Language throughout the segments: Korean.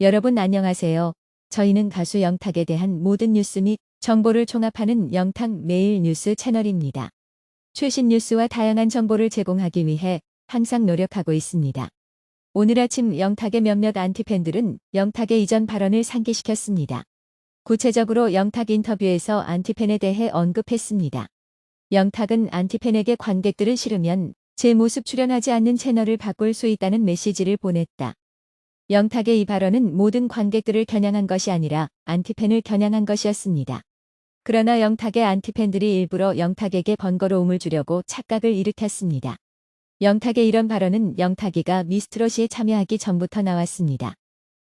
여러분 안녕하세요. 저희는 가수 영탁에 대한 모든 뉴스 및 정보를 종합하는 영탁 매일 뉴스 채널입니다. 최신 뉴스와 다양한 정보를 제공하기 위해 항상 노력하고 있습니다. 오늘 아침 영탁의 몇몇 안티팬들은 영탁의 이전 발언을 상기시켰습니다. 구체적으로 영탁 인터뷰에서 안티팬에 대해 언급했습니다. 영탁은 안티팬에게 관객들을 싫으면 제 모습 출연하지 않는 채널을 바꿀 수 있다는 메시지를 보냈다. 영탁의 이 발언은 모든 관객들을 겨냥한 것이 아니라 안티팬을 겨냥한 것이었습니다. 그러나 영탁의 안티팬들이 일부러 영탁에게 번거로움을 주려고 착각을 일으켰습니다. 영탁의 이런 발언은 영탁이가 미스트롯에 참여하기 전부터 나왔습니다.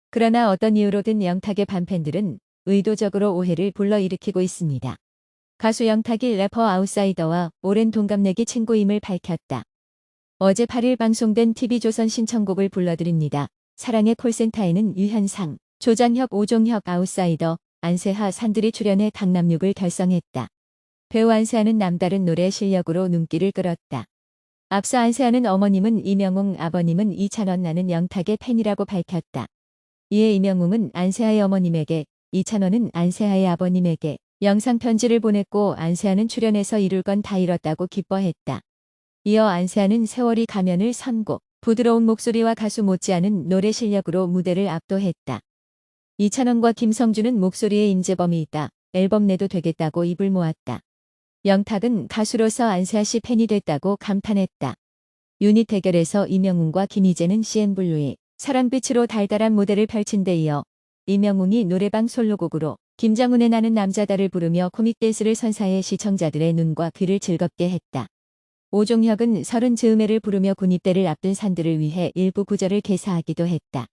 그러나 어떤 이유로든 영탁의 반팬들은 의도적으로 오해를 불러일으키고 있습니다. 가수 영탁이 래퍼 아웃사이더와 오랜 동갑내기 친구임을 밝혔다. 어제 8일 방송된 TV조선 신청곡을 불러드립니다. 사랑의 콜센터에는 유현상, 조장혁, 오종혁 아웃사이더, 안세하 산들이 출연해 강남육을 결성했다. 배우 안세하는 남다른 노래 실력으로 눈길을 끌었다. 앞서 안세하는 어머님은 이명웅, 아버님은 이찬원 나는 영탁의 팬이라고 밝혔다. 이에 이명웅은 안세하의 어머님에게, 이찬원은 안세하의 아버님에게 영상 편지를 보냈고 안세하는 출연해서 이룰 건 다 이뤘다고 기뻐했다. 이어 안세하는 세월이 가면을 선곡, 부드러운 목소리와 가수 못지않은 노래 실력으로 무대를 압도했다. 이찬원과 김성주는 목소리에 임재범이 있다. 앨범 내도 되겠다고 입을 모았다. 영탁은 가수로서 안세아 씨 팬이 됐다고 감탄했다. 유닛 대결에서 이명웅과 김희재는 CN블루의 사랑빛으로 달달한 무대를 펼친 데 이어 이명웅이 노래방 솔로곡으로 김장훈의 나는 남자다를 부르며 코믹 댄스를 선사해 시청자들의 눈과 귀를 즐겁게 했다. 오종혁은 서른 즈음에를 부르며 군입대를 앞둔 산들을 위해 일부 구절을 개사하기도 했다.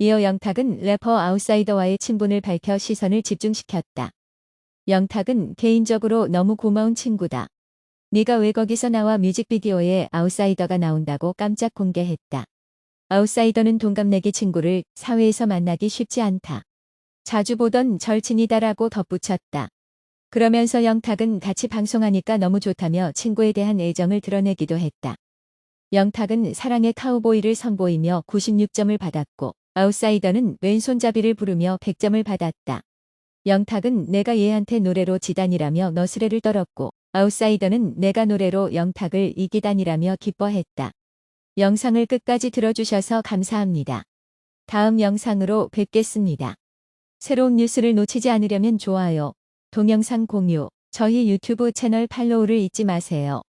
이어 영탁은 래퍼 아웃사이더와의 친분을 밝혀 시선을 집중시켰다. 영탁은 개인적으로 너무 고마운 친구다. 네가 왜 거기서 나와 뮤직비디오에 아웃사이더가 나온다고 깜짝 공개했다. 아웃사이더는 동갑내기 친구를 사회에서 만나기 쉽지 않다. 자주 보던 절친이다라고 덧붙였다. 그러면서 영탁은 같이 방송하니까 너무 좋다며 친구에 대한 애정을 드러내기도 했다. 영탁은 사랑의 카우보이를 선보이며 96점을 받았고 아웃사이더는 왼손잡이를 부르며 100점을 받았다. 영탁은 내가 얘한테 노래로 지단이라며 너스레를 떨었고 아웃사이더는 내가 노래로 영탁을 이기단이라며 기뻐했다. 영상을 끝까지 들어주셔서 감사합니다. 다음 영상으로 뵙겠습니다. 새로운 뉴스를 놓치지 않으려면 좋아요, 동영상 공유, 저희 유튜브 채널 팔로우를 잊지 마세요.